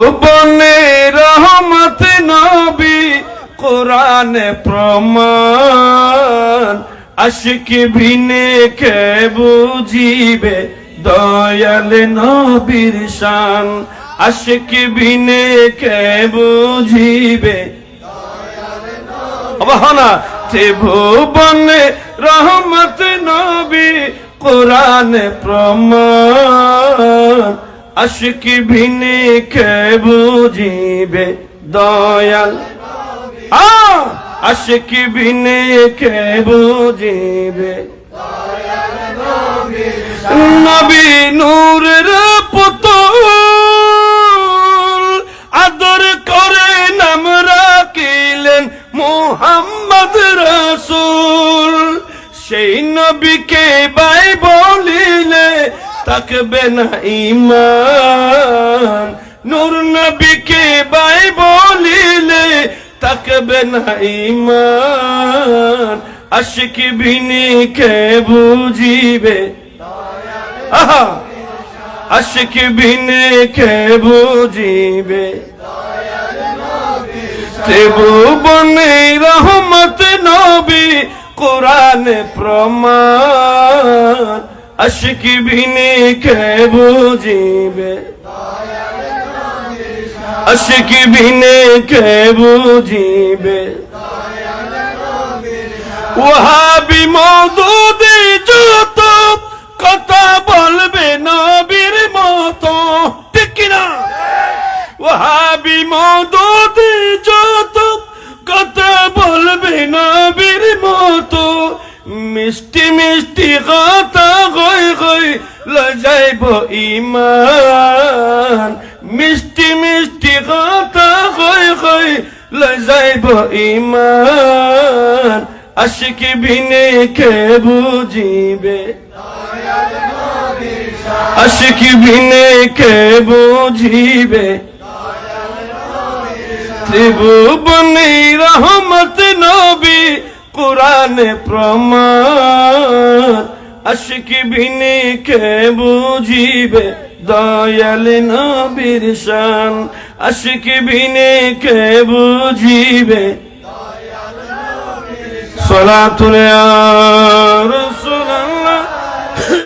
বনে রহমত নবী, কোরআনে প্রমাণ। আশিক ভিনে কে বুঝিবে দয়াল নবীর শান। আশিক ভিনে কে বুঝিবে অবহনা। ত্রিভুবনে রহমত নবী, কোরআনে প্রমাণ। আশিক ভিনে কে বুঝিবে দয়াল? আশিক ভিনে কে বুঝিবে নবী নূরের পুতুল। আদর করে নাম রাখিলেন মোহাম্মদ রসুল। সেই নবীকে বাই বলিলে তাকবে না ইমান নূর নবীকে বাই বলিলে তাকবে না ইমান আশিক বিনি কে বুঝিবে? আহা! আশিক বিনে কে বুঝিবে? ত্রিভুবনে রহমত নবী, কোরআন প্রমাণ। আশিক বিনে কে বুঝিবে আশিক বিনে কে বুঝিবে ওহাবি মৌদুদি যত কথা বলবে নবীর মতো। ঠিক কিনা? ওহাবি মৌদুদি যত কথা বলবে মতো মিষ্টি মিষ্টি কথা গই গই লজাইব ইমান। মিষ্টি মিষ্টি কথা গই গই লজাইব ইমান। আশিক বিনে কে বুঝিবে? আশিক বিনে কে বুঝিবে? ত্রিভুবনে রহমত নবী জানে প্রমাণ। আশিকি ভিনে কে বুঝিবে? দয়াল নবীর শান। আশিকি ভিনে কে বুঝিবে? দয়াল নবীর শান। সলাতুল আরস